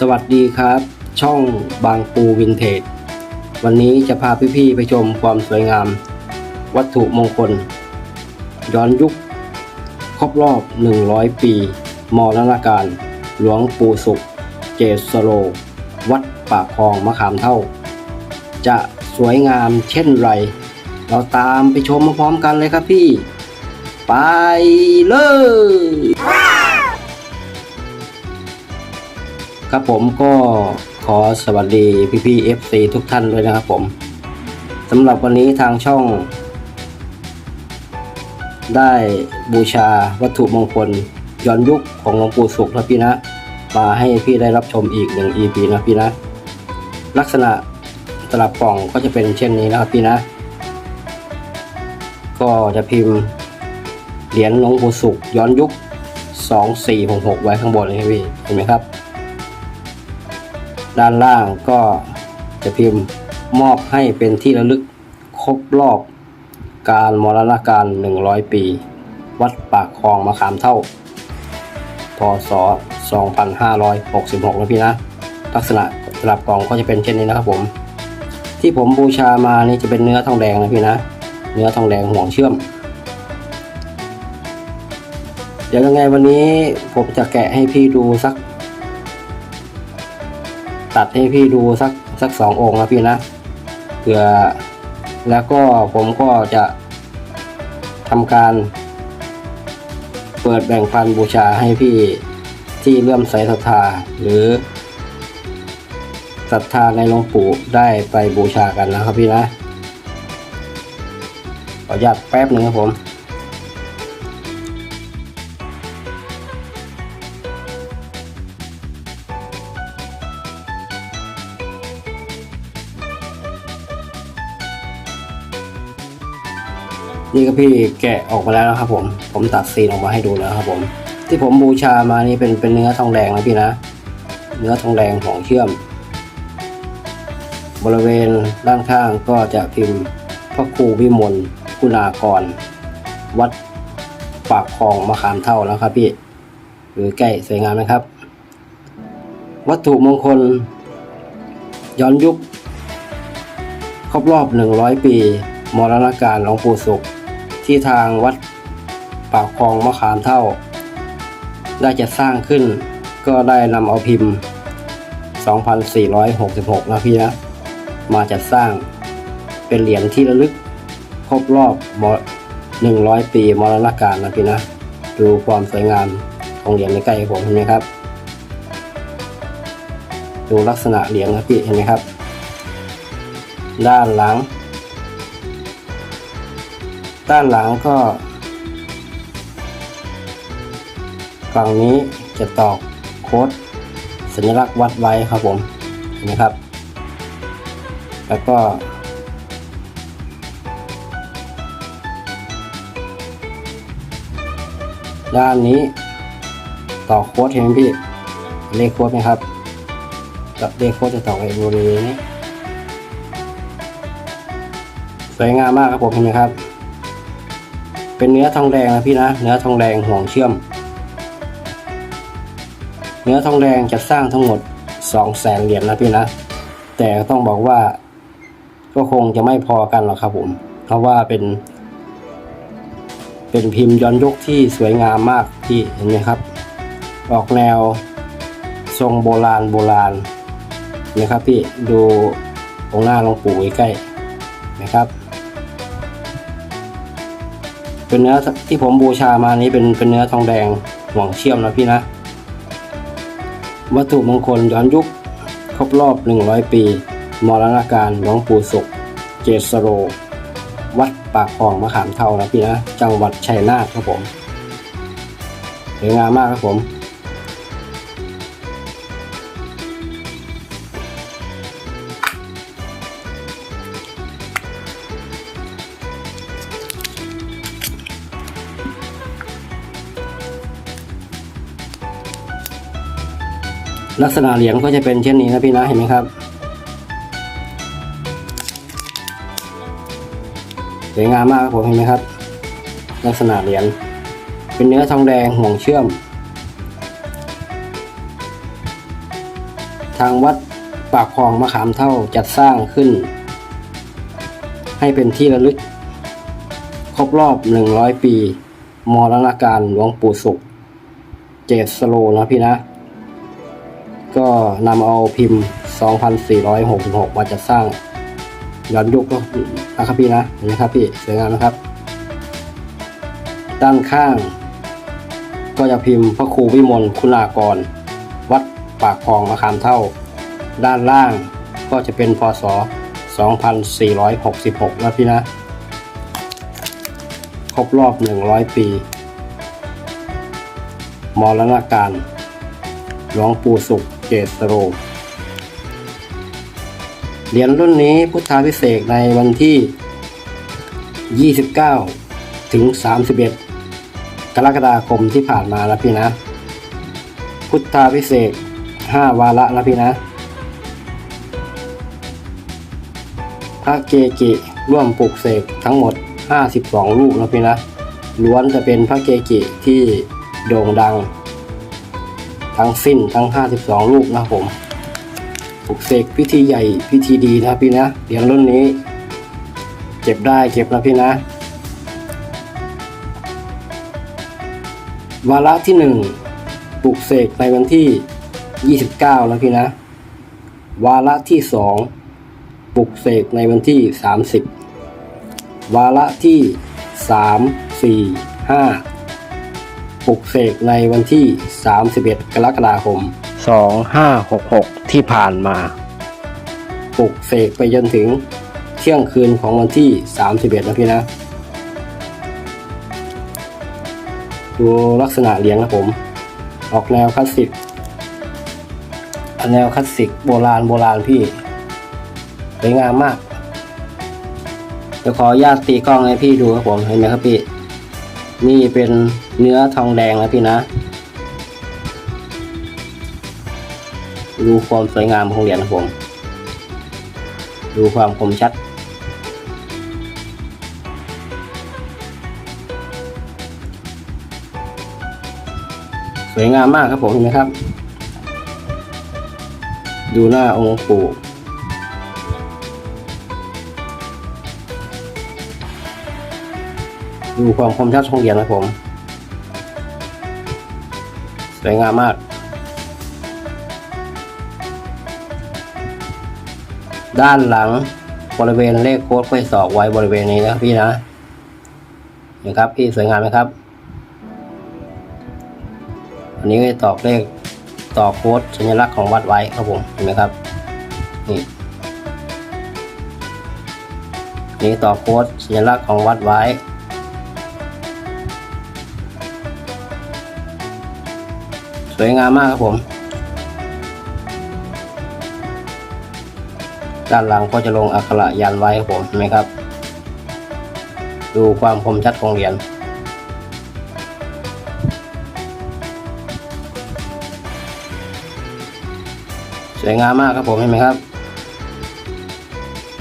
สวัสดีครับ ช่องบางปูวินเทจ วันนี้จะพาพี่ๆไปชมความสวยงาม วัตถุมงคล ย้อนยุค ครบรอบ 100 ปี มรณการ หลวงปู่สุข เจสโรวัดปากคลองมะขามเท่า จะสวยงามเช่นไร เราตามไปชมพร้อมกันเลยครับพี่ ไปเลย ครับผมก็ขอสวัสดีพี่พี่ๆ FC ทุกท่านด้วยนะครับผมสำหรับวันนี้ทางช่อง ได้บูชาวัตถุมงคลย้อนยุคของหลวงปู่สุขนะพี่นะ มาให้พี่ได้รับชมอีกหนึ่ง EP นะพี่นะ ลักษณะตลับกล่องก็จะเป็นเช่นนี้นะครับพี่นะ ก็จะพิมพ์เหรียญหลวงปู่สุขย้อนยุค 2466 ไว้ข้างบนเลยครับพี่เห็นไหมครับ ด้านล่างก็จะพิมพ์มอบให้เป็นที่ระลึกครบรอบการมรณการ 100 ปี วัดปากคลองมะขามเท่า พศ 2566 นะพี่นะ ลักษณะตลับกล่องก็จะเป็นเช่นนี้นะครับผม ที่ผมบูชามานี่จะเป็นเนื้อทองแดงนะพี่นะ เนื้อทองแดงห่วงเชื่อม เดี๋ยวยังไงวันนี้ผมจะแกะให้พี่ดูสัก ตัดให้พี่ดูสักสักสององค์นะพี่นะเผื่อแล้วก็ผมก็จะทำการ เปิดแบ่งปันบูชาให้พี่ที่เลื่อมใสศรัทธาหรือศรัทธาในหลวงปู่ได้ไปบูชากันนะครับพี่นะขออนุญาตแป๊บหนึ่งครับผม นี่ก็พี่แกะออกมาแล้วนะครับผม ผมตัดซีนออกมาให้ดูแล้วครับผม ที่ผมบูชามานี่เป็นเป็นเนื้อทองแดงนะพี่นะ เนื้อทองแดงของเชื่อม บริเวณด้านข้างก็จะพิมพ์พระครูวิมลคุณากร วัดปากคลองมะขามเท่านะครับพี่หรือใกล้สวยงามนะครับ วัตถุมงคล ย้อนยุค ครบรอบ 100 ปี มรณการหลวงปู่สุข ที่ทางวัดปากคลองมะขามเท่า ได้จะสร้างขึ้น ก็ได้นำเอาพิมพ์ 2466 นะพี่นะ มาจัดสร้างเป็นเหรียญที่ระลึกครบรอบ100 ปีมรณการนะพี่นะ ดูความสวยงามของเหรียญในใกล้ผมเห็นไหมครับ ดูลักษณะเหรียญนะพี่เห็นไหมครับ ด้านหลัง ด้านหลังก็ฝั่งนี้จะตอกโค้ดสัญลักษณ์วัดไว้ครับผมเห็นไหมครับ แล้วก็ ด้านนี้ต่อโค้ดเห็นไหมพี่ เลขโค้ดไหมครับกับเลขโค้ดจะต่อไว้บริเวณนี้สวยงามมากครับผมเห็นไหมครับ เป็นเนื้อทองแดงนะพี่นะ เนื้อทองแดงห่วงเชื่อม เนื้อทองแดงจะสร้างทั้งหมด2 0 0แสนเหรียญนะพี่นะ แต่ต้องบอกว่า ก็คงจะไม่พอกันหรอกครับผม เพราะว่าเป็น เป็นพิมพ์ย้อนยุคที่สวยงามมากที่เห็นไหมครับ ออกแนวทรงโบราณโบราณนะครับพี่ดูองค์หน้าลงปู่ใกล้ๆนะครับ เป็นเนื้อที่ผมบูชามานี้เป็นเป็นเนื้อทองแดงห่วงเชี่ยมนะพี่นะ วัตถุมงคลย้อนยุคครบรอบ 100 ปี มรณาการหลวงปู่สุข เจสโร วัดปากคลองมะขามเท่านะพี่นะ จังหวัดชัยนาทครับผมสวยงามมากครับผม ลักษณะเหรียญก็จะเป็นเช่นนี้นะพี่นะเห็นไหมครับสวยงามมากครับผมเห็นไหมครับ ลักษณะเหรียญเป็นเนื้อทองแดงห่วงเชื่อม ทางวัดปากคลองมะขามเท่าจัดสร้างขึ้น ให้เป็นที่ระลึก ครบรอบ 100 ปี มรณการหลวงปู่สุข เจสโลนะพี่นะ ก็นำเอาพิมพ์ 2466 มาจัดสร้างย้อนยุคนะครับพี่นะเห็นไหมครับพี่สวยงามนะครับ ด้านข้าง ก็จะพิมพ์พระครูวิมลคุณากร วัดปากคลองมะขามเท่า ด้านล่างก็จะเป็นพศ 2466 แล้วพี่นะ ครบรอบ 100 ปี มรณการหลวงปู่สุข เจตโร เหรียญรุ่นนี้พุทธาพิเศษในวันที่ 29 ถึง 31 กรกฎาคมที่ผ่านมาแล้วพี่นะ พุทธาพิเศษ 5 วาระแล้วพี่นะ พระเกจิร่วมปลูกเสกทั้งหมด 52รูปนะพี่นะล้วนจะเป็นพระเกจิที่โด่งดัง ทั้งสิ้นทั้ง 52รูปนะครับผมปลุกเสกพิธีใหญ่พิธีดีนะพี่นะเหรียญรุ่นนี้ เก็บได้เก็บนะพี่นะ วาระที่หนึ่งปลุกเสกในวันที่ 29 นะพี่นะ วาระที่สองปลุกเสกในวันที่ 30 วาระที่ 3 4 5 ปลุกเสกในวันที่ 31 กรกฎาคม 2566 ที่ผ่านมาปลุกเสกไปจนถึงเที่ยงคืนของวันที่ 31 นะพี่นะ ดูลักษณะเหรียญครับผม ออกแนวคลาสสิกแนวคลาสสิกโบราณโบราณพี่สวยงามมากเดี๋ยวขออนุญาตตีกล้องให้พี่ดูครับผมเห็นไหมครับพี่ นี่เป็น เนื้อทองแดงนะพี่นะ ดูความสวยงามของเหรียญครับผม ดูความคมชัด สวยงามมากครับผมเห็นไหมครับ ดูหน้าองค์ปู่ดูความคมชัดของเหรียญนะผม วยงามมาก ด้านหลังบริเวณเลขโค้ดค่อยสอกไว้บริเวณนี้นะพี่นะเห็นครับพี่สวยงามไหมครับ อันนี้ก็ตอกเลขต่อโค้ดสัญลักษณ์ของวัดไว้ครับผมเห็นไหมครับนี่นนี้ต่อโค้ดสัญลักษณ์ของวัดไว้ สวยงามมากครับผม ด้านหลังก็จะลงอักขระยันไว้ครับผมเห็นไหมครับ ดูความคมชัดของเหรียญสวยงามมากครับผมเห็นไหมครับ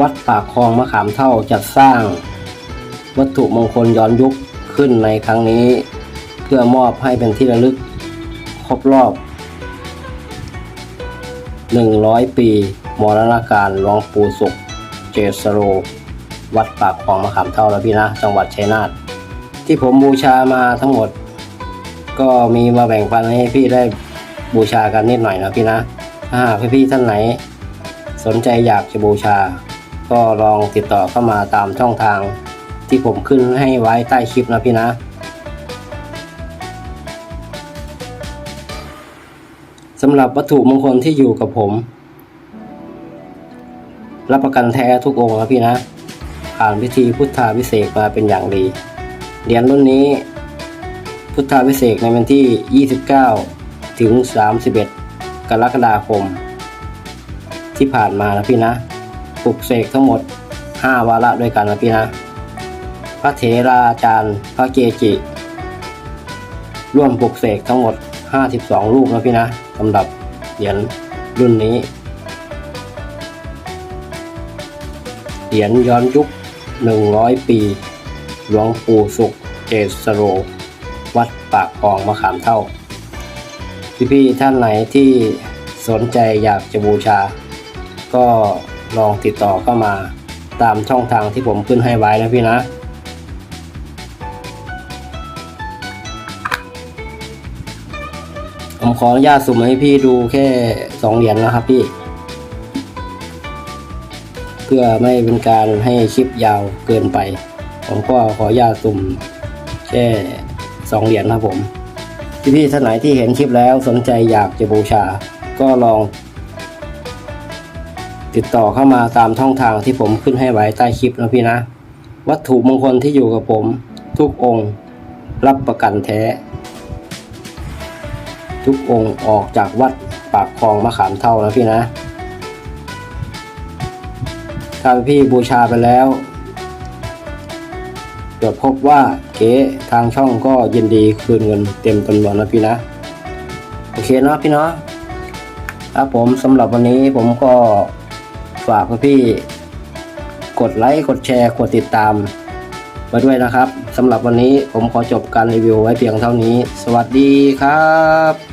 วัดปากคลองมะขามเท่าจัดสร้าง วัตถุมงคลย้อนยุคขึ้นในครั้งนี้ เพื่อมอบให้เป็นที่ระลึก รบรอบ 100 ปี มรณการหลวงปู่สุข เจสโร วัดปากคลองมะขามเท่าแล้วพี่นะ จังหวัดชัยนาทที่ผมบูชามาทั้งหมด ก็มีมาแบ่งปันให้พี่ได้บูชากันนิดหน่อยนะพี่นะ ถ้าหากพี่ๆท่านไหน สนใจอยากจะบูชา ก็ลองติดต่อเข้ามาตามช่องทางที่ผมขึ้นให้ไว้ใต้คลิปนะพี่นะำหรับวัตถุมงคลที่อยู่กับผม รับประกันแท้ทุกองค์นะพี่นะ ผ่านพิธีพุทธาพิเศษมาเป็นอย่างดีเหรียญรุ่นนี้ พุทธาพิเศษในวันที่ 29 ถึง 31 กรกฎาคม ที่ผ่านมานะพี่นะปลุกเสกทั้งหมด 5 วาระด้วยกันนะพี่นะ พระเถราจารย์ พระเกจิ ร่วมปลุกเสกทั้งหมด 52รูปนะพี่นะสำหรับเหรียญรุ่นนี้ เหรียญย้อนยุค 100 ปี หลวงปู่สุขเจสโร วัดปากคลองมะขามเท่า พี่ๆท่านไหนที่สสนใจอยากจะบูชา ก็ลองติดต่อเข้ามาตามช่องทางที่ผมขึ้นให้ไว้นะพี่นะ ขออนุญาตสุ่มให้พี่ดูแค่สองเหรียญนะครับพี่ เพื่อไม่เป็นการให้คลิปยาวเกินไป ผมก็ขออนุญาตสุ่มแค่สองเหรียญนะครับผมพี่พี่ๆท่านไหนที่เห็นคลิปแล้วสนใจอยากจะบูชา ก็ลอง ติดต่อเข้ามาตามช่องทางที่ผมขึ้นให้ไว้ใต้คลิปนะพี่นะ วัตถุมงคลที่อยู่กับผม ทุกองค์ รับประกันแท้ ทุกองค์ออกจากวัดปากคลองมะขามเท่านะพี่นะ ถ้าพี่บูชาไปแล้วเกิดพบว่าเก๊ทางช่องก็ยินดีคืนเงินเต็มจำนวนนะพี่นะ โอเคเนาะพี่เนาะครับผมสำหรับวันนี้ผมก็ฝากพี่กดไลค์กดแชร์กดติดตามไว้ด้วยนะครับสำหรับวันนี้ผมขอจบการรีวิวไว้เพียงเท่านี้ สวัสดีครับ